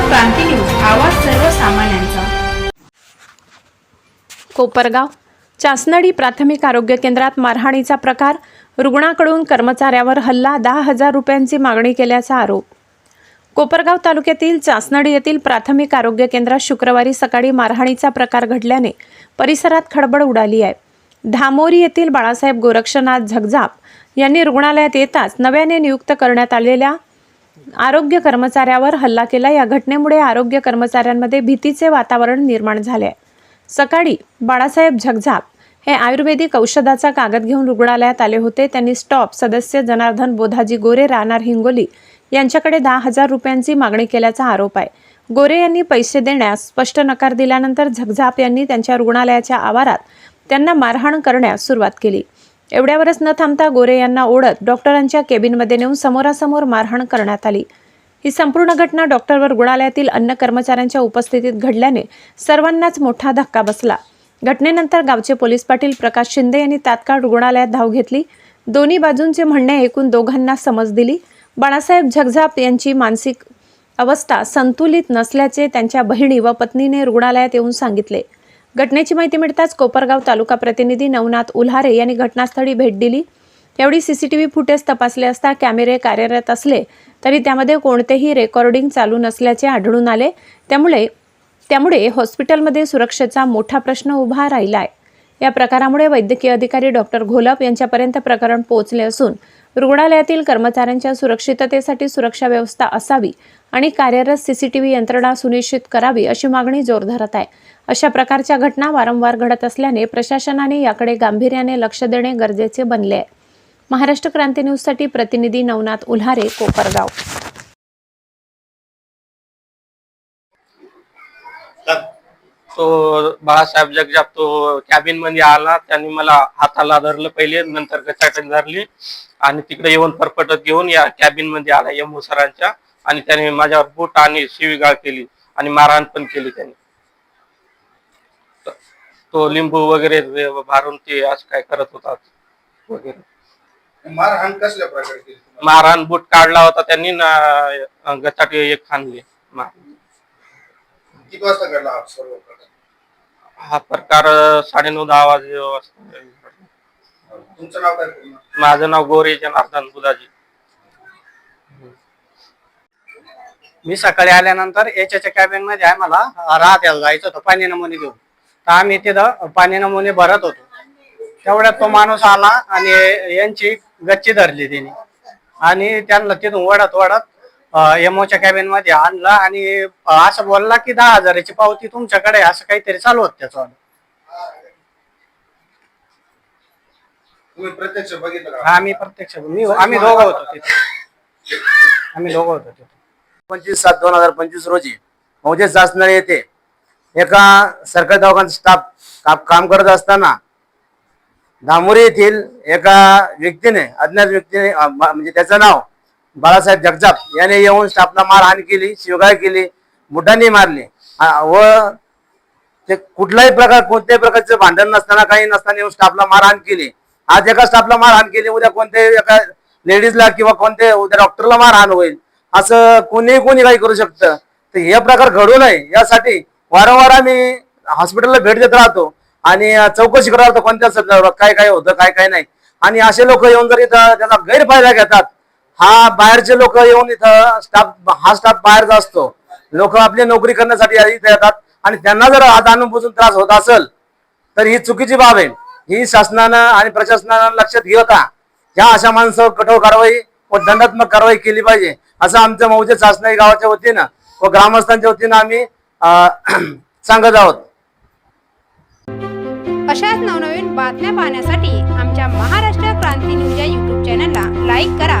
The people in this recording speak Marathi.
क्रांती न्यूज आवाज सर्वसामान्यांचा. कोपरगाव. चासनडी प्राथमिक आरोग्य केंद्रात मारहाणीचा प्रकार रुग्णाकडून कर्मचाऱ्यावर हल्ला दहा हजार रुपयांची मागणी केल्याचा आरोप. कोपरगाव तालुक्यातील चासनडी येथील प्राथमिक आरोग्य केंद्रात शुक्रवारी सकाळी मारहाणीचा प्रकार घडल्याने परिसरात खळबळ उडाली आहे. धामोरी येथील बाळासाहेब गोरक्षनाथ झगझाप यांनी रुग्णालयात येताच नव्याने नियुक्त करण्यात आलेल्या आरोग्य कर्मचाऱ्यावर हल्ला केला. या घटनेमुळे आरोग्य कर्मचाऱ्यांमध्ये भीतीचे वातावरण निर्माण झाले आहे. सकाळी बाळासाहेब झगझाप हे आयुर्वेदिक औषधाचा कागद घेऊन रुग्णालयात आले होते. त्यांनी स्टॉप सदस्य जनार्दन बोधाजी गोरे राहणार हिंगोली यांच्याकडे दहा हजार रुपयांची मागणी केल्याचा आरोप आहे. गोरे यांनी पैसे देण्यास स्पष्ट नकार दिल्यानंतर झगझाप यांनी त्यांच्या रुग्णालयाच्या आवारात त्यांना मारहाण करण्यास सुरुवात केली. एवढ्यावरच न थांबता गोरे यांना ओढत डॉक्टरांच्या केबिनमध्ये नेऊन समोरासमोर मारहाण करण्यात आली. ही संपूर्ण घटना डॉक्टर व रुग्णालयातील अन्य कर्मचाऱ्यांच्या उपस्थितीत घडल्याने सर्वांनाच मोठा धक्का बसला. घटनेनंतर गावचे पोलीस पाटील प्रकाश शिंदे यांनी तात्काळ रुग्णालयात धाव घेतली. दोन्ही बाजूंचे म्हणणे ऐकून दोघांना समज दिली. बाळासाहेब झगझाप यांची मानसिक अवस्था संतुलित नसल्याचे त्यांच्या बहिणी व पत्नीने रुग्णालयात येऊन सांगितले. घटनेची माहिती मिळताच कोपरगाव तालुका प्रतिनिधी नवनाथ उल्हारे यांनी घटनास्थळी भेट दिली. यावेळी सीसीटीव्ही फुटेज तपासले असता कॅमेरे कार्यरत असले तरी त्यामध्ये कोणतेही रेकॉर्डिंग चालू नसल्याचे आढळून आले. त्यामुळे त्यामुळे हॉस्पिटलमध्ये सुरक्षेचा मोठा प्रश्न उभा राहिला आहे या प्रकारामुळे वैद्यकीय अधिकारी डॉक्टर घोलप यांच्यापर्यंत प्रकरण पोहोचले असून रुग्णालयातील कर्मचाऱ्यांच्या सुरक्षिततेसाठी सुरक्षा व्यवस्था असावी आणि कार्यरत सीसीटीव्ही यंत्रणा सुनिश्चित करावी अशी मागणी जोर धरत आहे. अशा प्रकारच्या घटना वारंवार घडत असल्याने प्रशासनाने याकडे गांभीर्याने लक्ष देणे गरजेचे बनले आहे. महाराष्ट्र क्रांती न्यूजसाठी प्रतिनिधी नवनाथ उल्हारे कोपरगाव. तो बाळासाहेब जगजाप तो कॅबिनमध्ये आला त्यांनी मला हाताला धरलं पहिले नंतर गचाटक धरली आणि तिकडे येऊन परपटत घेऊन या कॅबिनमध्ये आला यमू सरांच्या. आणि त्याने माझ्यावर बूट आणि शिवीगाळ केली आणि मारहाण पण केली त्याने. तो लिंबू वगैरे भारून ते असं काय करत होता वगैरे. मारहाण कसल्या प्रकारे? मारहाण बूट काढला होता त्यांनी ना गचाट एक खांदली मार किती वाजता घडला हा सर्व प्रकार? हा प्रकार साडेनऊ दहा वाजे वाजता तुमचं नाव काय पूर्ण? माझं नाव गोरे जनार्दन बुधाजी. मी सकाळी आल्यानंतर याच्या कॅबिनमध्ये आम्हाला राहत्याला जायचं होतं पाणी नमुने घेऊन. तर आम्ही तिथं पाणी नमुने भरत होतो. तेवढ्यात तो माणूस आला आणि यांची गच्ची धरली त्यांनी आणि त्यांना तिथून वडत वडत एमओच्या कॅबिनमध्ये आणलं आणि असं बोलला की दहा हजाराची पावती तुमच्याकडे आहे, असं काहीतरी चालू होत त्याचं तुम्ही प्रत्यक्ष बघितलं का? आम्ही प्रत्यक्ष मी आम्ही दोघं होतो तिथे. आम्ही दोघं होतो तिथे. पंचवीस सात दोन हजार पंचवीस रोजी मौजे शासनाने येथे एका सरकारी दवाखान्यात स्टाफ का- काम करत असताना धामोरी येथील एका व्यक्तीने अज्ञात व्यक्तीने अं, मा- म्हणजे त्याचं नाव बाळासाहेब जगजाप याने येऊन स्टाफला मारहाण केली शिवगाळ केली बुटांनी मारली. व ते कुठलाही प्रकार कोणत्याही प्रकारचं भांडण नसताना काही नसताना येऊन स्टाफला मारहाण केली. आज एका स्टाफला मारहाण केली उद्या कोणत्याही एका लेडीजला किंवा कोणत्या उद्या डॉक्टरला मारहाण होईल. असं कोणीही कोणी काही करू शकतं. तर हे प्रकार घडू नये यासाठी वारंवार आम्ही हॉस्पिटलला भेट देत राहतो. आणि चौकशी करत राहतो कोणत्या काय काय होतं काय काय नाही. आणि असे लोक येऊन जर इथं त्याचा गैरफायदा घेतात हा बाहेरचे लोक येऊन इथं स्टाफ हा स्टाफ बाहेरचा असतो. लोक आपली नोकरी करण्यासाठी इथे येतात आणि त्यांना जर आज अनुभूतून त्रास होत असेल तर ही चुकीची बाब आहे. ही शासनानं आणि प्रशासनानं लक्षात घेता ह्या अशा माणसावर कठोर कारवाई व दंडात्मक कारवाई केली पाहिजे. असं आमच्या मौजे शासनाई गावाच्या वतीनं व ग्रामस्थांच्या वतीनं आम्ही अं, सांगत आहोत. अशाच नवनवीन बातम्या पाहण्यासाठी आमच्या महाराष्ट्र क्रांती न्यूज या युट्यूब चॅनलला लाईक करा.